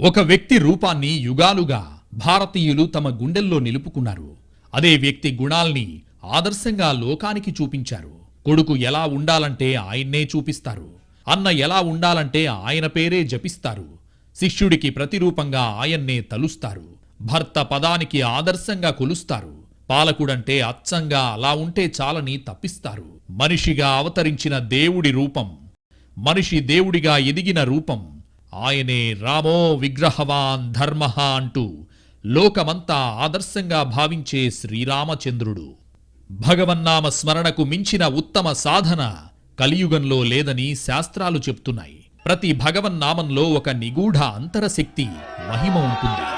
ఒక వ్యక్తి రూపాన్ని యుగాలుగా భారతీయులు తమ గుండెల్లో నిలుపుకున్నారు. అదే వ్యక్తి గుణాల్ని ఆదర్శంగా లోకానికి చూపించారు. కొడుకు ఎలా ఉండాలంటే ఆయన్నే చూపిస్తారు. అన్న ఎలా ఉండాలంటే ఆయన పేరే జపిస్తారు. శిష్యుడికి ప్రతిరూపంగా ఆయన్నే తలుస్తారు. భర్త పదానికి ఆదర్శంగా కొలుస్తారు. పాలకుడంటే అచ్చంగా అలా ఉంటే చాలని తప్పిస్తారు. మనిషిగా అవతరించిన దేవుడి రూపం మనిషి దేవుడిగా ఎదిగిన రూపం ఆయనే రామో విగ్రహవాన్ ధర్మ అంటూ లోకమంతా ఆదర్శంగా భావించే శ్రీరామచంద్రుడు. భగవన్నామ స్మరణకు మించిన ఉత్తమ సాధన కలియుగంలో లేదని శాస్త్రాలు చెప్తున్నాయి. ప్రతి భగవన్నామంలో ఒక నిగూఢ అంతరశక్తి మహిమ ఉంటుంది.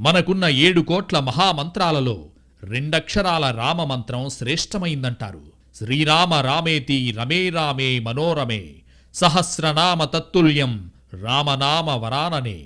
మనకున్న ఏడు కోట్ల మహామంత్రాలలో రెండక్షరాల రామమంత్రం శ్రేష్టమైందంటారు. శ్రీరామ రామేతి రమే రామే మనోరమే. సహస్రనామ తత్తుల్యం రామనామ వరాననే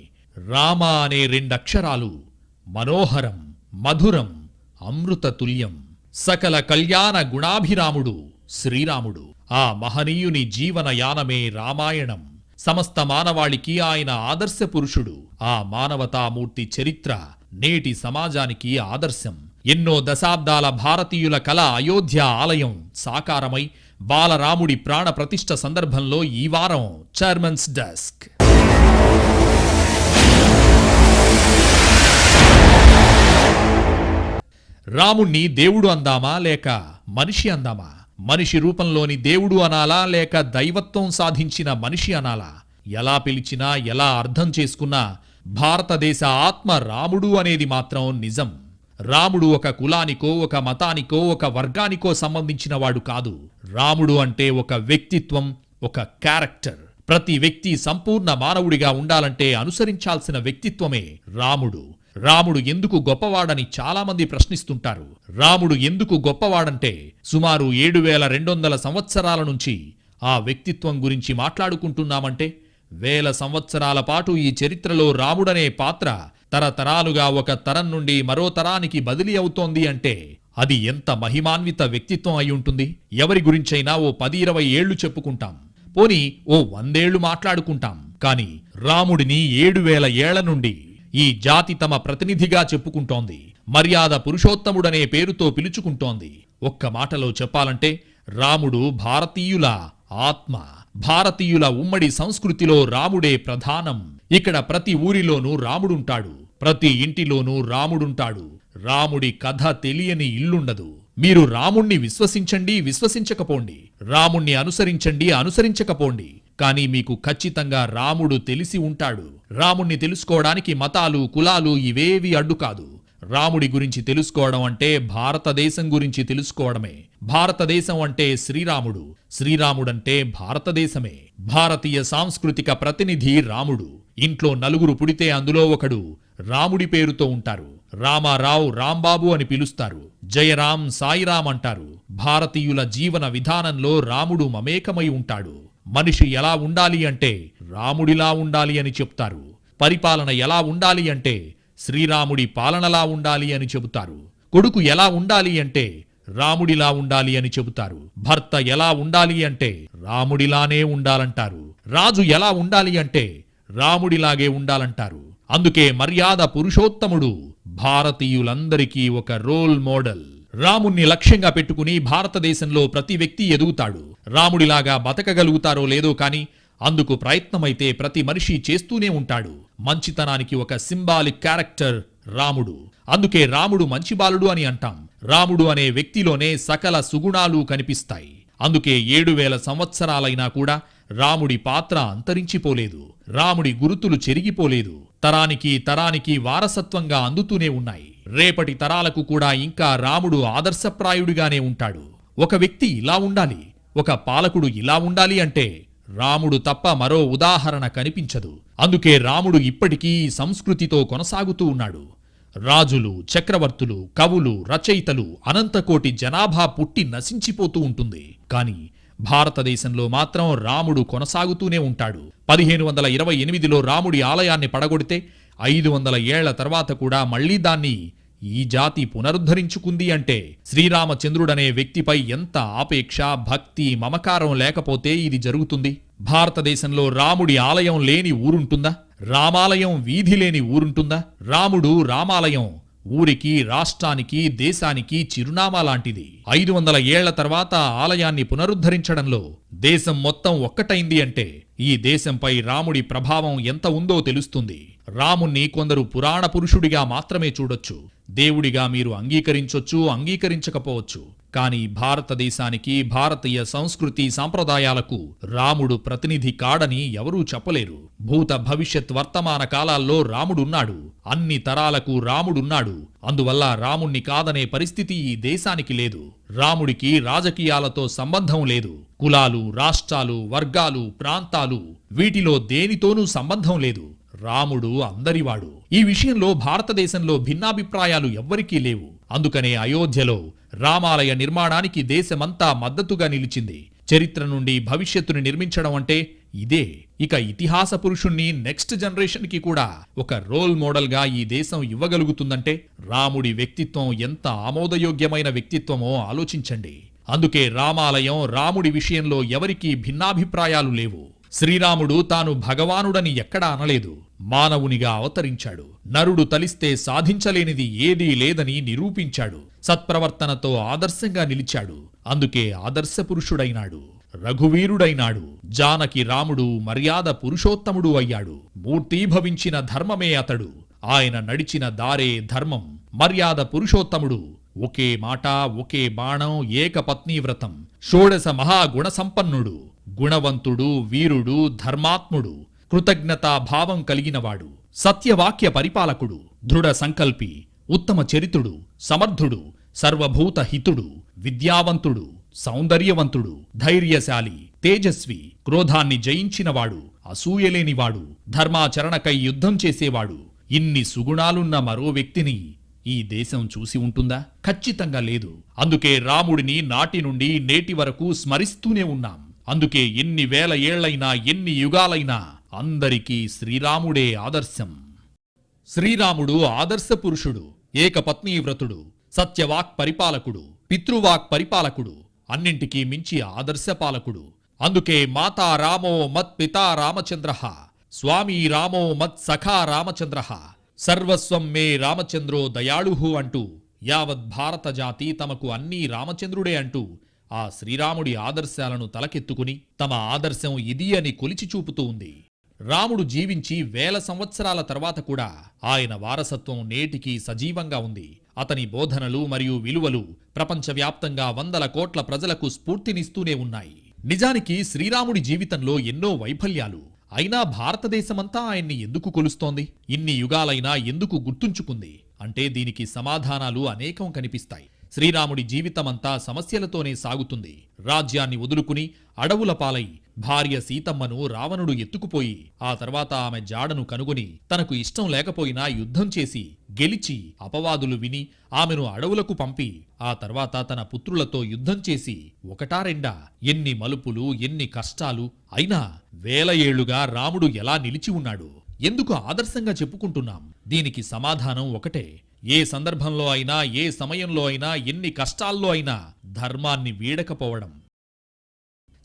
రామ అనే రెండక్షరాలు మనోహరం మధురం అమృతతుల్యం. సకల కళ్యాణ గుణాభిరాముడు శ్రీరాముడు. ఆ మహనీయుని జీవనయానమే రామాయణం. సమస్త మానవాళికి ఆయన ఆదర్శ పురుషుడు ఆ మానవతామూర్తి చరిత్ర నేటి సమాజానికి ఆదర్శం. ఎన్నో దశాబ్దాల భారతీయుల కళ అయోధ్య ఆలయం సాకారమై బాలరాముడి ప్రాణ ప్రతిష్ట సందర్భంలో ఈ వారం చైర్మన్స్ డెస్క్. రాముణ్ణి దేవుడు అందామా లేక మనిషి అందామా? మనిషి రూపంలోని దేవుడు అనాలా లేక దైవత్వం సాధించిన మనిషి అనాలా? ఎలా పిలిచినా ఎలా అర్థం చేసుకున్నా భారతదేశ ఆత్మ రాముడు అనేది మాత్రం నిజం. రాముడు ఒక కులానికో ఒక మతానికో ఒక వర్గానికో సంబంధించిన వాడు కాదు. రాముడు అంటే ఒక వ్యక్తిత్వం ఒక క్యారెక్టర్. ప్రతి వ్యక్తి సంపూర్ణ మానవుడిగా ఉండాలంటే అనుసరించాల్సిన వ్యక్తిత్వమే రాముడు. రాముడు ఎందుకు గొప్పవాడని చాలామంది ప్రశ్నిస్తుంటారు. రాముడు ఎందుకు గొప్పవాడంటే సుమారు ఏడు వేల రెండు వందల సంవత్సరాల నుంచి ఆ వ్యక్తిత్వం గురించి మాట్లాడుకుంటున్నామంటే వేల సంవత్సరాల పాటు ఈ చరిత్రలో రాముడనే పాత్ర తరతరాలుగా ఒక తరం నుండి మరో తరానికి బదిలీ అవుతోంది అంటే అది ఎంత మహిమాన్విత వ్యక్తిత్వం అయి ఉంటుంది? ఎవరి గురించైనా ఓ పది ఇరవై ఏళ్ళు చెప్పుకుంటాం. పోని ఓ వందేళ్ళు మాట్లాడుకుంటాం. కాని రాముడిని ఏడు వేల ఏళ్ళ నుండి ఈ జాతి తమ ప్రతినిధిగా చెప్పుకుంటోంది. మర్యాద పురుషోత్తముడనే పేరుతో పిలుచుకుంటోంది. ఒక్క మాటలో చెప్పాలంటే రాముడు భారతీయుల ఆత్మ భారతీయుల ఉమ్మడి సంస్కృతిలో రాముడే ప్రధానం. ఇక్కడ ప్రతి ఊరిలోనూ రాముడుంటాడు. ప్రతి ఇంటిలోనూ రాముడుంటాడు. రాముడి కథ తెలియని ఇల్లుండదు. మీరు రాముణ్ణి విశ్వసించండి విశ్వసించకపోండి. రాముణ్ణి అనుసరించండి అనుసరించకపోండి. కానీ మీకు ఖచ్చితంగా రాముడు తెలిసి ఉంటాడు. రాముణ్ణి తెలుసుకోవడానికి మతాలు కులాలు ఇవేవి అడ్డు కాదు. రాముడి గురించి తెలుసుకోవడం అంటే భారతదేశం గురించి తెలుసుకోవడమే. భారతదేశం అంటే శ్రీరాముడు. శ్రీరాముడంటే భారతదేశమే. భారతీయ సాంస్కృతిక ప్రతినిధి రాముడు. ఇంట్లో నలుగురు పుడితే అందులో ఒకడు. రాముడి పేరుతో ఉంటారు. రామారావు రాంబాబు అని పిలుస్తారు. జయరాం సాయిరాం అంటారు. భారతీయుల జీవన విధానంలో రాముడు మమేకమై ఉంటాడు. మనిషి ఎలా ఉండాలి అంటే రాముడిలా ఉండాలి అని చెప్తారు. పరిపాలన ఎలా ఉండాలి అంటే శ్రీరాముడి పాలనలా ఉండాలి అని చెబుతారు. కొడుకు ఎలా ఉండాలి అంటే రాముడిలా ఉండాలి అని చెబుతారు. భర్త ఎలా ఉండాలి అంటే రాముడిలానే ఉండాలంటారు. రాజు ఎలా ఉండాలి అంటే రాముడిలాగే ఉండాలంటారు. అందుకే మర్యాద పురుషోత్తముడు భారతీయులందరికీ ఒక రోల్ మోడల్. రాముణ్ణి లక్ష్యంగా పెట్టుకుని భారతదేశంలో ప్రతి వ్యక్తి ఎదుగుతాడు. రాముడిలాగా బతకగలుగుతారో లేదో కాని అందుకు ప్రయత్నమైతే ప్రతి మనిషి చేస్తూనే ఉంటాడు. మంచితనానికి ఒక సింబాలిక్ క్యారెక్టర్ రాముడు. అందుకే రాముడు మంచి బాలుడు అని అంటాం. రాముడు అనే వ్యక్తిలోనే సకల సుగుణాలు కనిపిస్తాయి. అందుకే ఏడు వేల సంవత్సరాలైనా కూడా రాముడి పాత్ర అంతరించిపోలేదు. రాముడి గురుతులు చెరిగిపోలేదు. తరానికి తరానికి వారసత్వంగా అందుతూనే ఉన్నాయి. రేపటి తరాలకు కూడా ఇంకా రాముడు ఆదర్శప్రాయుడిగానే ఉంటాడు. ఒక వ్యక్తి ఇలా ఉండాలి ఒక పాలకుడు ఇలా ఉండాలి అంటే రాముడు తప్ప మరో ఉదాహరణ కనిపించదు. అందుకే రాముడు ఇప్పటికీ సంస్కృతితో కొనసాగుతూ ఉన్నాడు. రాజులు చక్రవర్తులు కవులు రచయితలు అనంతకోటి జనాభా పుట్టి నశించిపోతూ ఉంటుంది. కాని భారతదేశంలో మాత్రం రాముడు కొనసాగుతూనే ఉంటాడు. పదిహేను వందల ఇరవై ఎనిమిదిలో రాముడి ఆలయాన్ని పడగొడితే ఐదు వందల ఏళ్ళ తర్వాత కూడా మళ్ళీ దాన్ని ఈ జాతి పునరుద్ధరించుకుంది అంటే శ్రీరామచంద్రుడనే వ్యక్తిపై ఎంత ఆపేక్ష భక్తి మమకారం లేకపోతే ఇది జరుగుతుంది? భారతదేశంలో రాముడి ఆలయం లేని ఊరుంటుందా? రామాలయం వీధి లేని ఊరుంటుందా? రాముడు రామాలయం ఊరికి రాష్ట్రానికి దేశానికి చిరునామా లాంటిది ఐదు వందల ఏళ్ళ తర్వాత ఆలయాన్ని పునరుద్ధరించడంలో దేశం మొత్తం ఒక్కటైంది అంటే ఈ దేశంపై రాముడి ప్రభావం ఎంత ఉందో తెలుస్తుంది. రాముణ్ణి కొందరు పురాణ పురుషుడిగా మాత్రమే చూడొచ్చు. దేవుడిగా మీరు అంగీకరించొచ్చు అంగీకరించకపోవచ్చు. కానీ భారతదేశానికి భారతీయ సంస్కృతి సాంప్రదాయాలకు రాముడు ప్రతినిధి కాడని ఎవరూ చెప్పలేరు. భూత భవిష్యత్ వర్తమాన కాలాల్లో రాముడున్నాడు. అన్ని తరాలకు రాముడున్నాడు. అందువల్ల రాముణ్ణి కాదనే పరిస్థితి ఈ దేశానికి లేదు. రాముడికి రాజకీయాలతో సంబంధం లేదు. కులాలు రాష్ట్రాలు వర్గాలు ప్రాంతాలు వీటిలో దేనితోనూ సంబంధం లేదు. రాముడు అందరివాడు. ఈ విషయంలో భారతదేశంలో భిన్నాభిప్రాయాలు ఎవ్వరికీ లేవు. అందుకనే అయోధ్యలో రామాలయ నిర్మాణానికి దేశమంతా మద్దతుగా నిలిచింది. చరిత్ర నుండి భవిష్యత్తుని నిర్మించడం అంటే ఇదే. ఇక ఇతిహాస పురుషుణ్ణి నెక్స్ట్ జనరేషన్కి కూడా ఒక రోల్ మోడల్గా ఈ దేశం ఇవ్వగలుగుతుందంటే రాముడి వ్యక్తిత్వం ఎంత ఆమోదయోగ్యమైన వ్యక్తిత్వమో ఆలోచించండి. అందుకే రామాలయం రాముడి విషయంలో ఎవరికీ భిన్నాభిప్రాయాలు లేవు. శ్రీరాముడు తాను భగవానుడని ఎక్కడా అనలేదు. మానవునిగా అవతరించాడు. నరుడు తలిస్తే సాధించలేనిది ఏదీ లేదని నిరూపించాడు. సత్ప్రవర్తనతో ఆదర్శంగా నిలిచాడు. అందుకే ఆదర్శ పురుషుడైనాడు. రఘువీరుడైనాడు. జానకి రాముడు మర్యాద పురుషోత్తముడు అయ్యాడు. మూర్తీభవించిన ధర్మమే అతడు. ఆయన నడిచిన దారే ధర్మం. మర్యాద పురుషోత్తముడు. ఒకే మాట ఒకే బాణం ఏకపత్నీ వ్రతం. షోడశ మహాగుణ సంపన్నుడు గుణవంతుడు వీరుడు ధర్మాత్ముడు. కృతజ్ఞతా భావం కలిగినవాడు సత్యవాక్య పరిపాలకుడు దృఢ సంకల్పి ఉత్తమ చరితుడు సమర్థుడు సర్వభూత హితుడు విద్యావంతుడు సౌందర్యవంతుడు ధైర్యశాలి తేజస్వి క్రోధాన్ని జయించినవాడు అసూయలేనివాడు ధర్మాచరణకై యుద్ధం చేసేవాడు ఇన్ని సుగుణాలున్న మరో వ్యక్తిని ఈ దేశం చూసి ఉంటుందా? ఖచ్చితంగా లేదు. అందుకే రాముడిని నాటి నుండి నేటి వరకు స్మరిస్తూనే ఉన్నాం. అందుకే ఎన్ని వేల ఏళ్ళైనా ఎన్ని యుగాలైనా అందరికీ శ్రీరాముడే ఆదర్శం. శ్రీరాముడు ఆదర్శ పురుషుడు ఏకపత్నీ వ్రతుడు సత్యవాక్ పరిపాలకుడు పితృవాక్ పరిపాలకుడు అన్నింటికీ మించి ఆదర్శపాలకుడు అందుకే మాతా రామో మత్ పితా రామచంద్ర స్వామి రామో మత్ సఖా రామచంద్ర సర్వస్వం మే రామచంద్రో దయాళుహు అంటూ యావత్ భారత జాతి తమకు అన్నీ రామచంద్రుడే అంటూ ఆ శ్రీరాముడి ఆదర్శాలను తలకెత్తుకుని తమ ఆదర్శం ఇది అని కొలిచి చూపుతూ ఉంది. రాముడు జీవించి వేల సంవత్సరాల తర్వాత కూడా ఆయన వారసత్వం నేటికి సజీవంగా ఉంది. అతని బోధనలు మరియు విలువలు ప్రపంచవ్యాప్తంగా వందల కోట్ల ప్రజలకు స్ఫూర్తినిస్తూనే ఉన్నాయి. నిజానికి శ్రీరాముడి జీవితంలో ఎన్నో వైఫల్యాలు. అయినా భారతదేశమంతా ఆయన్ని ఎందుకు కొలుస్తోంది? ఇన్ని యుగాలైనా ఎందుకు గుర్తుంచుకుంది? అంటే దీనికి సమాధానాలు అనేకం కనిపిస్తాయి. శ్రీరాముడి జీవితమంతా సమస్యలతోనే సాగుతుంది. రాజ్యాన్ని వదులుకుని అడవుల పాలై భార్య సీతమ్మను రావణుడు ఎత్తుకుపోయి ఆ తర్వాత ఆమె జాడను కనుగొని తనకు ఇష్టం లేకపోయినా యుద్ధం చేసి గెలిచి అపవాదులు విని ఆమెను అడవులకు పంపి ఆ తర్వాత తన పుత్రులతో యుద్ధం చేసి ఒకటా రెండా? ఎన్ని మలుపులు ఎన్ని కష్టాలు అయినా వేల ఏళ్ళుగా రాముడు ఎలా నిలిచి ఉన్నాడు? ఎందుకు ఆదర్శంగా చెప్పుకుంటున్నాం? దీనికి సమాధానం ఒకటే. ఏ సందర్భంలో అయినా ఏ సమయంలో అయినా ఎన్ని కష్టాల్లో అయినా ధర్మాన్ని వీడకపోవడం.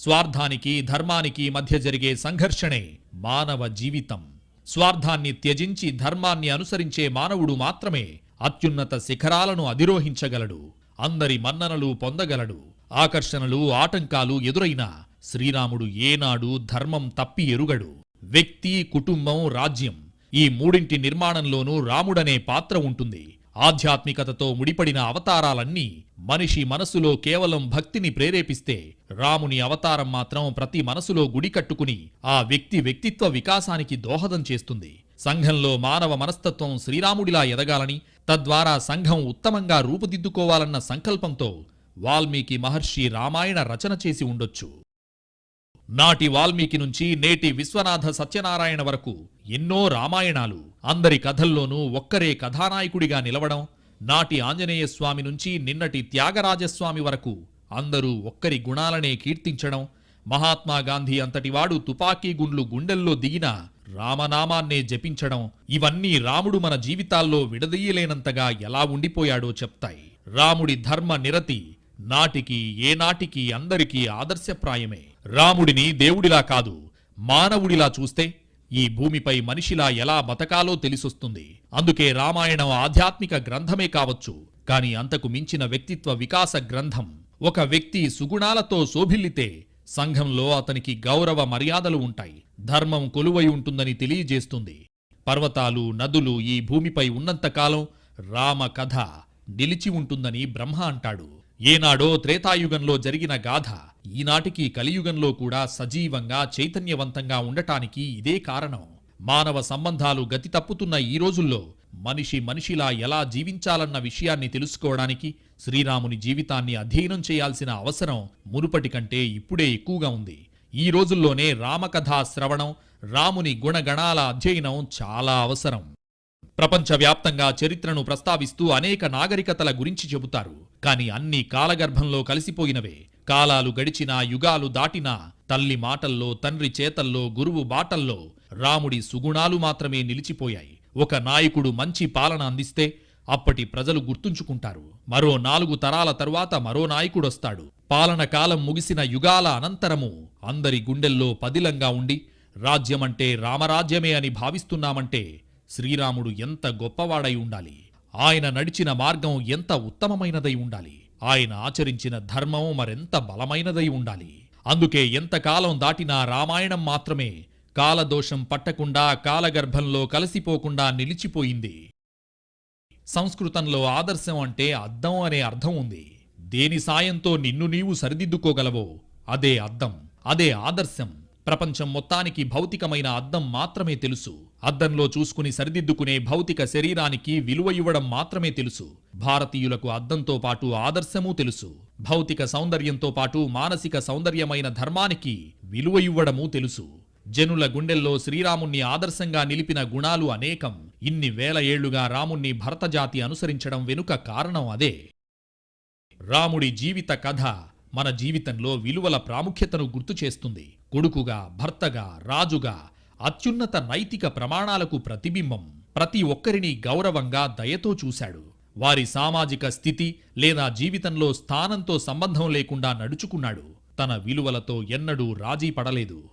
స్వార్థానికి ధర్మానికి మధ్య జరిగే సంఘర్షణే మానవ జీవితం. స్వార్థాన్ని త్యజించి ధర్మాన్ని అనుసరించే మానవుడు మాత్రమే అత్యున్నత శిఖరాలను అధిరోహించగలడు. అందరి మన్ననలు పొందగలడు. ఆకర్షణలు ఆటంకాలు ఎదురైనా శ్రీరాముడు ఏనాడు ధర్మం తప్పి ఎరుగడు. వ్యక్తి కుటుంబం రాజ్యం ఈ మూడింటి నిర్మాణంలోనూ రాముడనే పాత్ర ఉంటుంది. ఆధ్యాత్మికతతో ముడిపడిన అవతారాలన్నీ మనిషి మనసులో కేవలం భక్తిని ప్రేరేపిస్తే రాముని అవతారం మాత్రం ప్రతి మనసులో గుడి కట్టుకుని ఆ వ్యక్తి వ్యక్తిత్వ వికాసానికి దోహదం చేస్తుంది. సంఘంలో మానవ మనస్తత్వం శ్రీరాముడిలా ఎదగాలని తద్వారా సంఘం ఉత్తమంగా రూపుదిద్దుకోవాలన్న సంకల్పంతో వాల్మీకి మహర్షి రామాయణ రచన చేసి ఉండొచ్చు. నాటి వాల్మీకి నుంచి నేటి విశ్వనాథ సత్యనారాయణ వరకు ఎన్నో రామాయణాలు అందరి కథల్లోనూ ఒక్కరే కథానాయకుడిగా నిలవడం నాటి ఆంజనేయ స్వామి నుంచి నిన్నటి త్యాగరాజస్వామి వరకు అందరూ ఒక్కరి గుణాలనే కీర్తించడం మహాత్మాగాంధీ అంతటివాడు తుపాకీ గుండ్లు గుండెల్లో దిగిన రామనామాన్నే జపించడం ఇవన్నీ రాముడు మన జీవితాల్లో విడదీయలేనంతగా ఎలా ఉండిపోయాడో చెప్తాయి. రాముడి ధర్మ నిరతి నాటికి ఏనాటికి అందరికీ ఆదర్శప్రాయమే. రాముడిని దేవుడిలా కాదు మానవుడిలా చూస్తే ఈ భూమిపై మనిషిలా ఎలా బతకాలో తెలిసొస్తుంది. అందుకే రామాయణం ఆధ్యాత్మిక గ్రంథమే కావచ్చు. కాని అంతకు మించిన వ్యక్తిత్వ వికాస గ్రంథం ఒక వ్యక్తి సుగుణాలతో శోభిల్లితే సంఘంలో అతనికి గౌరవ మర్యాదలు ఉంటాయి. ధర్మం కొలువై ఉంటుందని తెలియజేస్తుంది. పర్వతాలు నదులు ఈ భూమిపై ఉన్నంతకాలం రామ కథ నిలిచి ఉంటుందని బ్రహ్మ అంటాడు. ఏనాడో త్రేతాయుగంలో జరిగిన గాథ ఈనాటికి కలియుగంలో కూడా సజీవంగా చైతన్యవంతంగా ఉండటానికి ఇదే కారణం. మానవ సంబంధాలు గతి తప్పుతున్న ఈ రోజుల్లో మనిషి మనిషిలా ఎలా జీవించాలన్న విషయాన్ని తెలుసుకోవడానికి శ్రీరాముని జీవితాన్ని అధ్యయనం చేయాల్సిన అవసరం మునుపటి కంటే ఇప్పుడే ఎక్కువగా ఉంది. ఈ రోజుల్లోనే రామకథా శ్రవణం రాముని గుణగణాల అధ్యయనం చాలా అవసరం. ప్రపంచవ్యాప్తంగా చరిత్రను ప్రస్తావిస్తూ అనేక నాగరికతల గురించి చెబుతారు. కాని అన్ని కాలగర్భంలో కలిసిపోయినవే. కాలాలు గడిచినా యుగాలు దాటినా తల్లి మాటల్లో తండ్రి చేతల్లో గురువు బాటల్లో రాముడి సుగుణాలు మాత్రమే నిలిచిపోయాయి. ఒక నాయకుడు మంచి పాలన అందిస్తే అప్పటి ప్రజలు గుర్తుంచుకుంటారు. మరో నాలుగు తరాల తరువాత మరో నాయకుడొస్తాడు. పాలన కాలం ముగిసిన యుగాల అనంతరము అందరి గుండెల్లో పదిలంగా ఉండి రాజ్యమంటే రామరాజ్యమే అని భావిస్తున్నామంటే శ్రీరాముడు ఎంత గొప్పవాడై ఉండాలి? ఆయన నడిచిన మార్గం ఎంత ఉత్తమమైనదై ఉండాలి? ఆయన ఆచరించిన ధర్మం మరెంత బలమైనదై ఉండాలి? అందుకే ఎంతకాలం దాటినా రామాయణం మాత్రమే కాలదోషం పట్టకుండా కాలగర్భంలో కలిసిపోకుండా నిలిచిపోయింది. సంస్కృతంలో ఆదర్శం అంటే అద్దం అనే అర్థం ఉంది. దేని సాయంతో నిన్ను నీవు సరిదిద్దుకోగలవో అదే అద్దం అదే ఆదర్శం. ప్రపంచం మొత్తానికి భౌతికమైన అద్దం మాత్రమే తెలుసు. అద్దంలో చూసుకుని సరిదిద్దుకునే భౌతిక శరీరానికి విలువ ఇవ్వడం మాత్రమే తెలుసు. భారతీయులకు అద్దంతో పాటు ఆదర్శమూ తెలుసు. భౌతిక సౌందర్యంతో పాటు మానసిక సౌందర్యమైన ధర్మానికి విలువ ఇవ్వడమూ తెలుసు. జనుల గుండెల్లో శ్రీరాముణ్ణి ఆదర్శంగా నిలిపిన గుణాలు అనేకం. ఇన్ని వేల ఏళ్ళుగా రాముణ్ణి భరతజాతి అనుసరించడం వెనుక కారణం అదే. రాముడి జీవిత కథ. మన జీవితంలో విలువల ప్రాముఖ్యతను గుర్తు చేస్తుంది. కొడుకుగా భర్తగా రాజుగా అత్యున్నత నైతిక ప్రమాణాలకు ప్రతిబింబం ప్రతి ఒక్కరిని గౌరవంగా దయతో చూశాడు. వారి సామాజిక స్థితి లేదా జీవితంలో స్థానంతో సంబంధం లేకుండా నడుచుకున్నాడు. తన విలువలతో ఎన్నడూ రాజీ పడలేదు.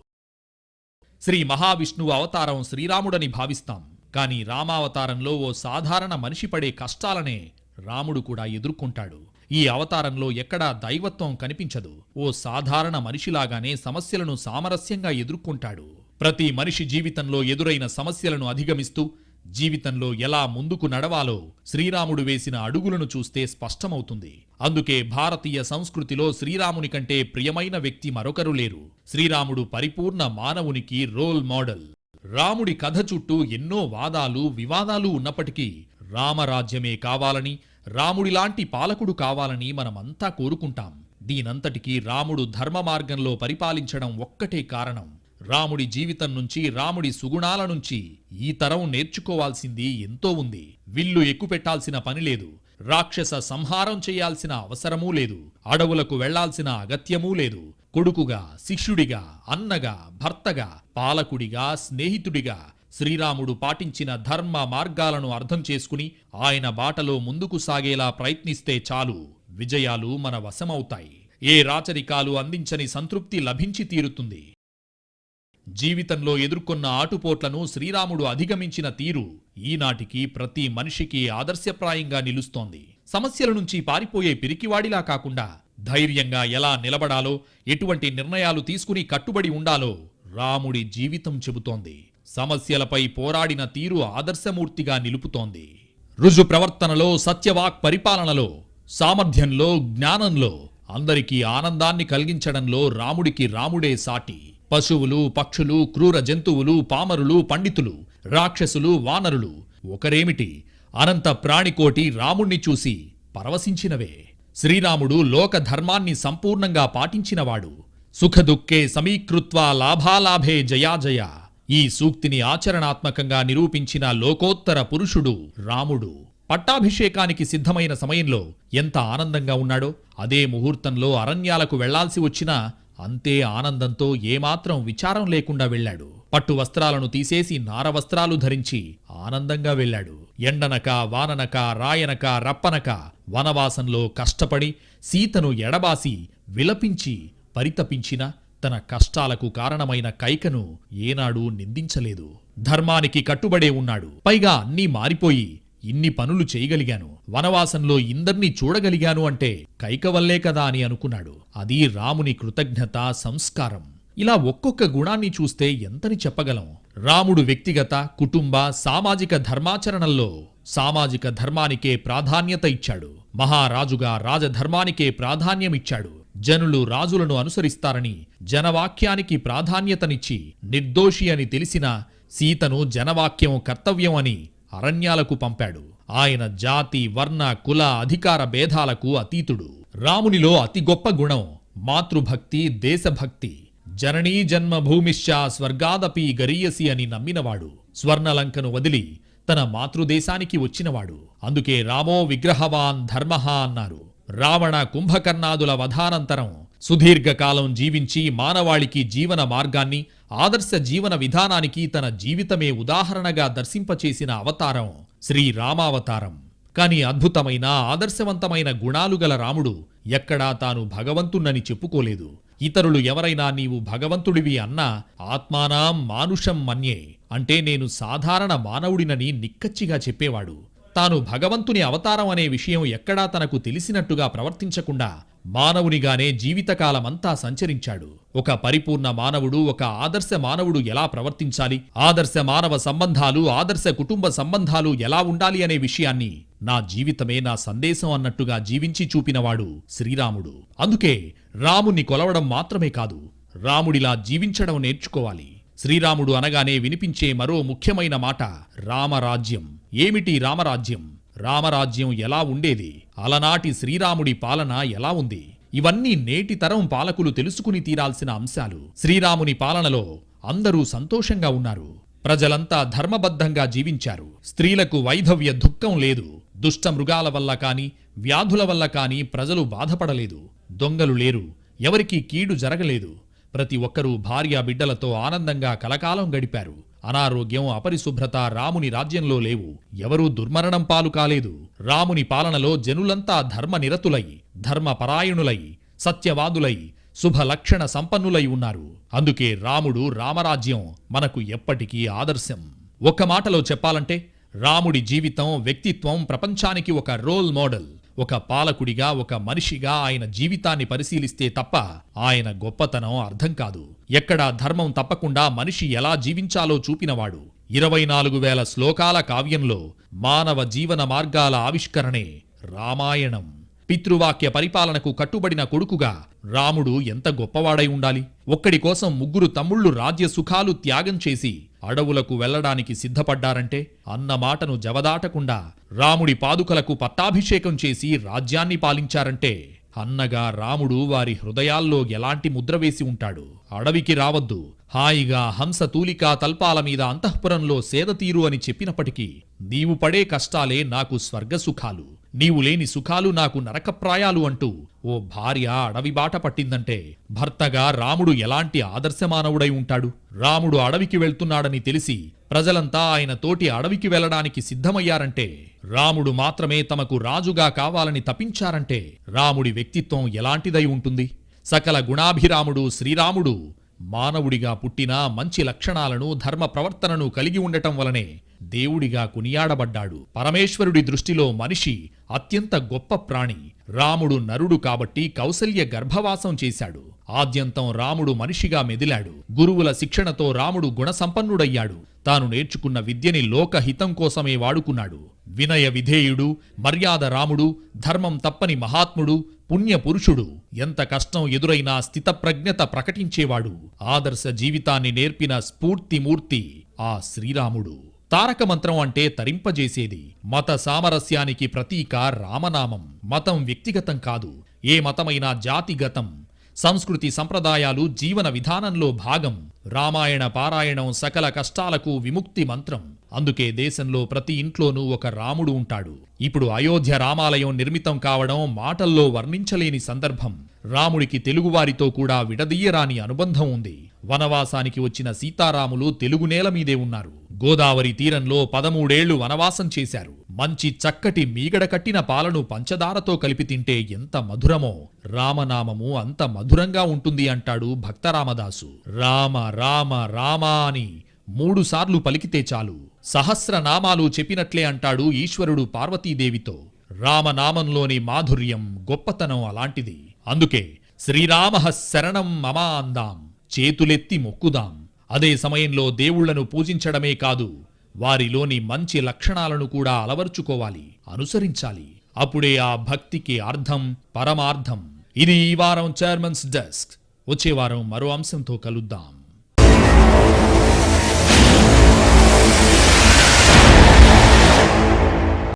శ్రీ మహావిష్ణువు అవతారం శ్రీరాముడని భావిస్తాం. కాని రామావతారంలో ఓ సాధారణ మనిషి పడే కష్టాలనే రాముడు కూడా ఎదుర్కొంటాడు. ఈ అవతారంలో ఎక్కడా దైవత్వం కనిపించదు. ఓ సాధారణ మనిషిలాగానే సమస్యలను సామరస్యంగా ఎదుర్కొంటాడు. ప్రతి మనిషి జీవితంలో ఎదురైన సమస్యలను అధిగమిస్తూ జీవితంలో ఎలా ముందుకు నడవాలో శ్రీరాముడు వేసిన అడుగులను చూస్తే స్పష్టమవుతుంది. అందుకే భారతీయ సంస్కృతిలో శ్రీరాముని కంటే ప్రియమైన వ్యక్తి మరొకరు లేరు. శ్రీరాముడు పరిపూర్ణ మానవునికి రోల్ మోడల్. రాముడి కథ చుట్టూ ఎన్నో వాదాలు వివాదాలు ఉన్నప్పటికీ రామరాజ్యమే కావాలని రాముడిలాంటి పాలకుడు కావాలని మనమంతా కోరుకుంటాం. దీనంతటికీ రాముడు ధర్మ మార్గంలో పరిపాలించడం ఒక్కటే కారణం. రాముడి జీవితం నుంచి రాముడి సుగుణాల నుంచి ఈ తరం నేర్చుకోవాల్సింది ఎంతో ఉంది. విల్లు ఎక్కుపెట్టాల్సిన పని లేదు. రాక్షస సంహారం చేయాల్సిన అవసరమూ లేదు. అడవులకు వెళ్ళాల్సిన అగత్యమూ లేదు. కొడుకుగా శిష్యుడిగా అన్నగా భర్తగా పాలకుడిగా స్నేహితుడిగా శ్రీరాముడు పాటించిన ధర్మ మార్గాలను అర్థం చేసుకుని ఆయన బాటలో ముందుకు సాగేలా ప్రయత్నిస్తే చాలు. విజయాలు మన వశమవుతాయి. ఏ రాచరికాలు అందించని సంతృప్తి లభించి తీరుతుంది. జీవితంలో ఎదుర్కొన్న ఆటుపోట్లను శ్రీరాముడు అధిగమించిన తీరు ఈనాటికి ప్రతి మనిషికి ఆదర్శప్రాయంగా నిలుస్తోంది. సమస్యల నుంచి పారిపోయే పిరికివాడిలా కాకుండా ధైర్యంగా ఎలా నిలబడాలో ఎటువంటి నిర్ణయాలు తీసుకుని కట్టుబడి ఉండాలో రాముడి జీవితం చెబుతోంది. సమస్యలపై పోరాడిన తీరు ఆదర్శమూర్తిగా నిలుపుతోంది. రుజు ప్రవర్తనలో సత్యవాక్ పరిపాలనలో సామర్థ్యంలో జ్ఞానంలో అందరికీ ఆనందాన్ని కలిగించడంలో రాముడికి రాముడే సాటి. పశువులు పక్షులు క్రూర జంతువులు పామరులు పండితులు రాక్షసులు వానరులు ఒకరేమిటి? అనంత ప్రాణికోటి రాముణ్ణి చూసి పరవశించినవే. శ్రీరాముడు లోక ధర్మాన్ని సంపూర్ణంగా పాటించినవాడు. సుఖదుఃఖే సమీకృత్వ లాభాలాభే జయాజయ ఈ సూక్తిని ఆచరణాత్మకంగా నిరూపించిన లోకోత్తర పురుషుడు రాముడు. పట్టాభిషేకానికి సిద్ధమైన సమయంలో ఎంత ఆనందంగా ఉన్నాడో అదే ముహూర్తంలో అరణ్యాలకు వెళ్ళాల్సి వచ్చినా అంతే ఆనందంతో ఏమాత్రం విచారం లేకుండా వెళ్ళాడు. పట్టు వస్త్రాలను తీసేసి నార వస్త్రాలు ధరించి ఆనందంగా వెళ్ళాడు. ఎండనక వాననక రాయనక రప్పనక వనవాసంలో కష్టపడి సీతను ఎడబాసి విలపించి పరితపించిన తన కష్టాలకు కారణమైన కైకను ఏనాడు నిందించలేదు. ధర్మానికి కట్టుబడే ఉన్నాడు. పైగా అన్నీ మారిపోయి ఇన్ని పనులు చేయగలిగాను. వనవాసంలో ఇందర్నీ చూడగలిగాను అంటే కైక వల్లే కదా అని అనుకున్నాడు. అది రాముని కృతజ్ఞత సంస్కారం. ఇలా ఒక్కొక్క గుణాన్ని చూస్తే ఎంతని చెప్పగలం? రాముడు వ్యక్తిగత కుటుంబ సామాజిక ధర్మాచరణల్లో సామాజిక ధర్మానికే ప్రాధాన్యత ఇచ్చాడు. మహారాజుగా రాజధర్మానికే ప్రాధాన్యమిచ్చాడు. జనులు రాజులను అనుసరిస్తారని జనవాక్యానికి ప్రాధాన్యతనిచ్చి నిర్దోషి అని తెలిసిన సీతను జనవాక్యం కర్తవ్యం అని అరణ్యాలకు పంపాడు. ఆయన జాతి వర్ణ కుల అధికార భేదాలకు అతీతుడు. రామునిలో అతి గొప్ప గుణం మాతృభక్తి దేశభక్తి. జననీ జన్మభూమిశ్చ స్వర్గాదపి గరీయసి అని నమ్మినవాడు. స్వర్ణలంకను వదిలి తన మాతృదేశానికి వచ్చినవాడు. అందుకే రామో విగ్రహవాన్ ధర్మహ అన్నారు. రావణ కుంభకర్ణాదుల వధానంతరం సుదీర్ఘకాలం జీవించి మానవాళికి జీవన మార్గాన్ని ఆదర్శ జీవన విధానానికి తన జీవితమే ఉదాహరణగా దర్శింపచేసిన అవతారం శ్రీరామావతారం కాని అద్భుతమైన ఆదర్శవంతమైన గుణాలు గల రాముడు ఎక్కడా తాను భగవంతుణ్ణని చెప్పుకోలేదు. ఇతరులు ఎవరైనా నీవు భగవంతుడివి అన్నా ఆత్మానాం మానుషం మన్యే అంటే నేను సాధారణ మానవుడినని నిక్కచ్చిగా చెప్పేవాడు. తాను భగవంతుని అవతారం అనే విషయం ఎక్కడా తనకు తెలిసినట్టుగా ప్రవర్తించకుండా మానవునిగానే జీవితకాలమంతా సంచరించాడు. ఒక పరిపూర్ణ మానవుడు ఒక ఆదర్శ మానవుడు ఎలా ప్రవర్తించాలి? ఆదర్శ మానవ సంబంధాలు ఆదర్శ కుటుంబ సంబంధాలు ఎలా ఉండాలి అనే విషయాన్ని నా జీవితమే నా సందేశం అన్నట్టుగా జీవించి చూపినవాడు శ్రీరాముడు. అందుకే రాముని కొలవడం మాత్రమే కాదు రాముడిలా జీవించడం నేర్చుకోవాలి. శ్రీరాముడు అనగానే వినిపించే మరో ముఖ్యమైన మాట రామరాజ్యం. ఏమిటి రామరాజ్యం? రామరాజ్యం ఎలా ఉండేది? అలనాటి శ్రీరాముడి పాలన ఎలా ఉంది? ఇవన్నీ నేటి తరం పాలకులు తెలుసుకుని తీరాల్సిన అంశాలు. శ్రీరాముని పాలనలో అందరూ సంతోషంగా ఉన్నారు. ప్రజలంతా ధర్మబద్ధంగా జీవించారు. స్త్రీలకు వైధవ్య దుఃఖం లేదు. దుష్ట మృగాల వల్ల కాని వ్యాధుల వల్ల కాని ప్రజలు బాధపడలేదు. దొంగలు లేరు. ఎవరికీ కీడు జరగలేదు. ప్రతి ఒక్కరూ భార్య బిడ్డలతో ఆనందంగా కలకాలం గడిపారు. అనారోగ్యం అపరిశుభ్రత రాముని రాజ్యంలో లేవు. ఎవరూ దుర్మరణం పాలు కాలేదు. రాముని పాలనలో జనులంతా ధర్మనిరతులై ధర్మపరాయణులై సత్యవాదులై శుభలక్షణ సంపన్నులై ఉన్నారు. అందుకే రాముడు రామరాజ్యం మనకు ఎప్పటికీ ఆదర్శం. ఒక్క మాటలో చెప్పాలంటే రాముడి జీవితం వ్యక్తిత్వం ప్రపంచానికి ఒక రోల్ మోడల్. ఒక పాలకుడిగా ఒక మనిషిగా ఆయన జీవితాన్ని పరిశీలిస్తే తప్ప ఆయన గొప్పతనం అర్థం కాదు. ఎక్కడా ధర్మం తప్పకుండా మనిషి ఎలా జీవించాలో చూపినవాడు. ఇరవై నాలుగు వేల శ్లోకాల కావ్యంలో మానవ జీవన మార్గాల ఆవిష్కరణే రామాయణం. పితృవాక్య పరిపాలనకు కట్టుబడిన కొడుకుగా రాముడు ఎంత గొప్పవాడై ఉండాలి? ఒక్కడి కోసం ముగ్గురు తమ్ముళ్ళు రాజ్య సుఖాలు త్యాగం చేసి అడవులకు వెళ్ళడానికి సిద్ధపడ్డారంటే అన్నమాటను జవదాటకుండా రాముడి పాదుకలకు పట్టాభిషేకం చేసి రాజ్యాన్ని పాలించారంటే అన్నగా రాముడు వారి హృదయాల్లో ఎలాంటి ముద్ర వేసి ఉంటాడు? అడవికి రావద్దు. హాయిగా హంస తూలికా తల్పాల మీద అంతఃపురంలో సేదతీరు అని చెప్పినప్పటికీ నీవు పడే కష్టాలే నాకు స్వర్గసుఖాలు. నీవు లేని సుఖాలు నాకు నరకప్రాయాలు అంటూ ఓ భార్య అడవి బాట పట్టిందంటే భర్తగా రాముడు ఎలాంటి ఆదర్శమానవుడై ఉంటాడు? రాముడు అడవికి వెళ్తున్నాడని తెలిసి ప్రజలంతా ఆయన తోటి అడవికి వెళ్ళడానికి సిద్ధమయ్యారంటే రాముడు మాత్రమే తమకు రాజుగా కావాలని తపించారంటే రాముడి వ్యక్తిత్వం ఎలాంటిదై ఉంటుంది? సకల గుణాభిరాముడు శ్రీరాముడు మానవుడిగా పుట్టిన మంచి లక్షణాలను ధర్మ ప్రవర్తనను కలిగి ఉండటం వలనే దేవుడిగా కునియాడబడ్డాడు. పరమేశ్వరుడి దృష్టిలో మనిషి అత్యంత గొప్ప ప్రాణి. రాముడు నరుడు కాబట్టి కౌసల్య గర్భవాసం చేశాడు. ఆద్యంతం రాముడు మనిషిగా మెదిలాడు. గురువుల శిక్షణతో రాముడు గుణసంపన్నుడయ్యాడు. తాను నేర్చుకున్న విద్యని లోకహితం కోసమే వాడుకున్నాడు. వినయ విధేయుడు మర్యాద రాముడు ధర్మం తప్పని మహాత్ముడు పుణ్య పురుషుడు. ఎంత కష్టం ఎదురైనా స్థితప్రజ్ఞత ప్రకటించేవాడు. ఆదర్శ జీవితాన్ని నేర్పిన స్ఫూర్తిమూర్తి ఆ శ్రీరాముడు. తారక మంత్రం అంటే తరింపజేసేది. మత సామరస్యానికి ప్రతీక రామనామం. మతం వ్యక్తిగతం కాదు. ఏ మతమైనా జాతిగతం. సంస్కృతి సంప్రదాయాలు జీవన విధానంలో భాగం. రామాయణ పారాయణం సకల కష్టాలకు విముక్తి మంత్రం. అందుకే దేశంలో ప్రతి ఇంట్లోనూ ఒక రాముడు ఉంటాడు. ఇప్పుడు అయోధ్య రామాలయం నిర్మితం కావడం మాటల్లో వర్ణించలేని సందర్భం. రాముడికి తెలుగువారితో కూడా విడదీయరాని అనుబంధం ఉంది. వనవాసానికి వచ్చిన సీతారాములు తెలుగు నేల మీదే ఉన్నారు. గోదావరి తీరంలో పదమూడేళ్ళు వనవాసం చేశారు. మంచి చక్కటి మీగడ కట్టిన పాలను పంచదారతో కలిపి తింటే ఎంత మధురమో. రామనామము అంత మధురంగా ఉంటుంది అంటాడు భక్తరామదాసు. రామ రామ రామ అని మూడు సార్లు పలికితే చాలు. సహస్రనామాలు చెప్పినట్లే అంటాడు ఈశ్వరుడు పార్వతీదేవితో. రామనామంలోని మాధుర్యం గొప్పతనం అలాంటిది. అందుకే శ్రీరామ శరణం మమా అందాం చేతులెత్తి మొక్కుదాం. అదే సమయంలో దేవుళ్ళను పూజించడమే కాదు వారిలోని మంచి లక్షణాలను కూడా అలవర్చుకోవాలి అనుసరించాలి. అప్పుడే ఆ భక్తికి అర్థం పరమార్థం. ఇది ఈ వారం చైర్మన్స్ డెస్క్. వచ్చే వారం మరో అంశంతో కలుద్దాం.